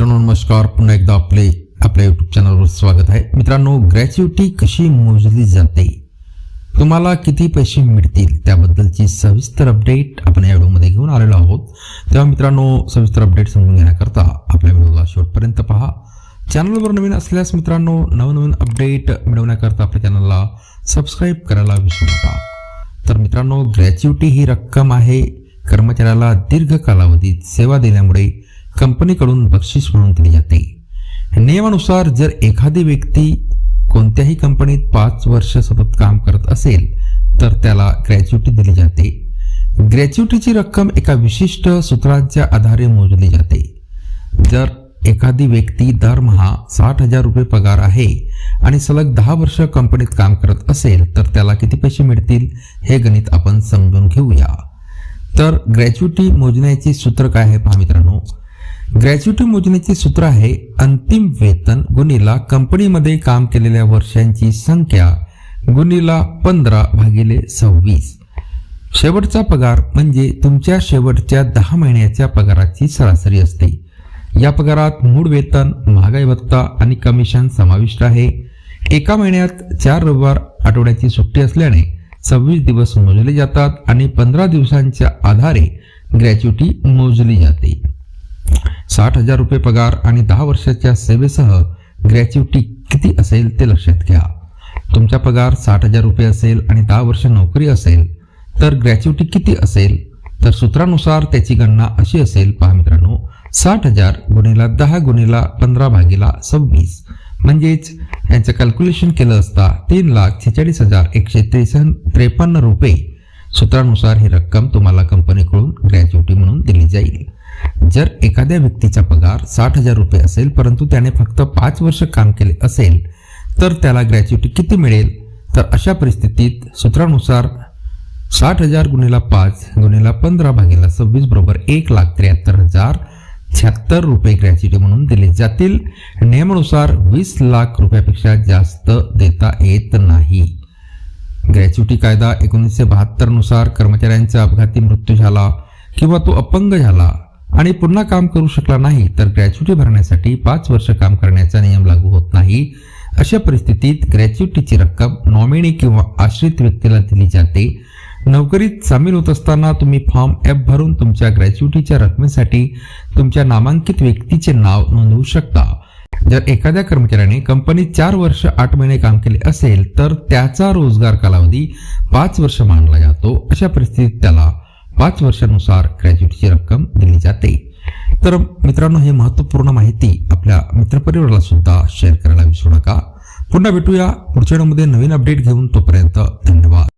मित्रांनो नमस्कार. पुन्हा एकदा आपले आपल्या युट्यूब चॅनलवर स्वागत आहे. मित्रांनो ग्रॅच्युटी कशी मोजली जाते? तुम्हाला किती पैसे मिळतील? त्याबद्दलची सविस्तर अपडेट आपण या व्हिडिओमध्ये घेऊन आलेलो आहोत. तेव्हा मित्रांनो सविस्तर अपडेट समजून घेण्याकरता आपल्या व्हिडिओला शेवटपर्यंत पहा. चॅनलवर नवीन असल्यास मित्रांनो नवनवीन अपडेट मिळवण्याकरता आपल्या चॅनलला सबस्क्राईब करायला विसरू नका. तर मित्रांनो ग्रॅच्युटी ही रक्कम आहे. कर्मचाऱ्याला दीर्घ कालावधीत सेवा दिल्यामुळे कंपनीकडून बक्षीस म्हणून दिली जाते. नियमानुसार जर एखादी व्यक्ती कोणत्याही कंपनीत पाच वर्ष सतत काम करत असेल तर त्याला ग्रॅच्युटी दिली जाते. ग्रॅच्युटीची रक्कम एका विशिष्ट सूत्रांच्या आधारे मोजली जाते. जर एखादी व्यक्ती दरमहा साठ हजार रुपये पगार आहे आणि सलग दहा वर्ष कंपनीत काम करत असेल तर त्याला किती पैसे मिळतील हे गणित आपण समजून घेऊया. तर ग्रॅच्युटी मोजण्याचे सूत्र काय आहे पहा मित्रांनो? ग्रॅच्युटी मोजण्याचे सूत्र आहे अंतिम वेतन गुणीला कंपनीमध्ये काम केलेल्या वर्षांची संख्या गुणीला पंधरा भागिले सव्वीस. शेवटचा पगार म्हणजे तुमच्या शेवटच्या दहा महिन्याच्या पगाराची सरासरी असते. या पगारात मूळ वेतन महागाई भत्ता आणि कमिशन समाविष्ट आहे. एका महिन्यात चार रविवार आठवड्याची सुट्टी असल्याने सव्वीस दिवस मोजले जातात आणि पंधरा दिवसांच्या आधारे ग्रॅच्युटी मोजली जाते. साठ हजार रुपये पगार आणि दहा वर्षाच्या सेवेसह ग्रॅच्युटी किती असेल ते लक्षात घ्या. तुमचा पगार साठ हजार रुपये असेल आणि दहा वर्ष नोकरी असेल तर ग्रॅच्युटी किती असेल तर सूत्रानुसार त्याची गणना अशी असेल पहा मित्रांनो साठ हजार गुणिला दहा गुणिला पंधरा भागीला सव्वीस. म्हणजेच यांचं कॅल्क्युलेशन केलं असता तीन लाख छेचाळीस हजार एकशे त्रेसण त्रेपन्न रुपये. सूत्रानुसार ही रक्कम तुम्हाला कंपनीकडून ग्रॅच्युटी म्हणून दिली जाईल. जर एखाद्या व्यक्तीचा पगार साठ हजार रुपये असेल परंतु त्याने फक्त पाच वर्ष काम केले असेल तर त्याला ग्रॅच्युटी किती मिळेल? तर अशा परिस्थितीत सूत्रानुसार साठ हजार गुणेला पाच गुणीला पंधरा भागेला सव्वीस बरोबर एक लाख त्र्याहत्तर हजार शहात्तर रुपये ग्रॅच्युटी म्हणून दिले जातील. नियमानुसार वीस लाख रुपयापेक्षा जास्त देता येत नाही. ग्रॅच्युटी कायदा एकोणीसशे बहात्तरनुसार कर्मचाऱ्यांचा अपघाती मृत्यू झाला किंवा तो अपंग झाला आणि पुन्हा काम करू शकला नाही तर ग्रॅच्युटी भरण्यासाठी पाच वर्ष काम करण्याचा नियम लागू होत नाही. अशा परिस्थितीत ग्रॅच्युटीची रक्कम नॉमिनी किंवा आश्रित व्यक्तीला दिली जाते. नोकरीत सामील होत असताना तुम्ही फॉर्म एफ भरून तुमच्या ग्रॅच्युटीच्या रकमेसाठी तुमच्या नामांकित व्यक्तीचे नाव नोंदवू शकता. जर एखाद्या कर्मचाऱ्याने कंपनीत चार वर्ष आठ महिने काम केले असेल तर त्याचा रोजगार कालावधी पाच वर्ष मानला जातो. अशा परिस्थितीत त्याला पाच वर्षानुसार ग्रॅज्युएटची रक्कम दिली जाते. तर मित्रांनो हे महत्त्वपूर्ण माहिती आपल्या मित्रपरिवाराला सुद्धा शेअर करायला विसरू नका. पुन्हा भेटूया पुढच्या नवीन अपडेट घेऊन तोपर्यंत धन्यवाद.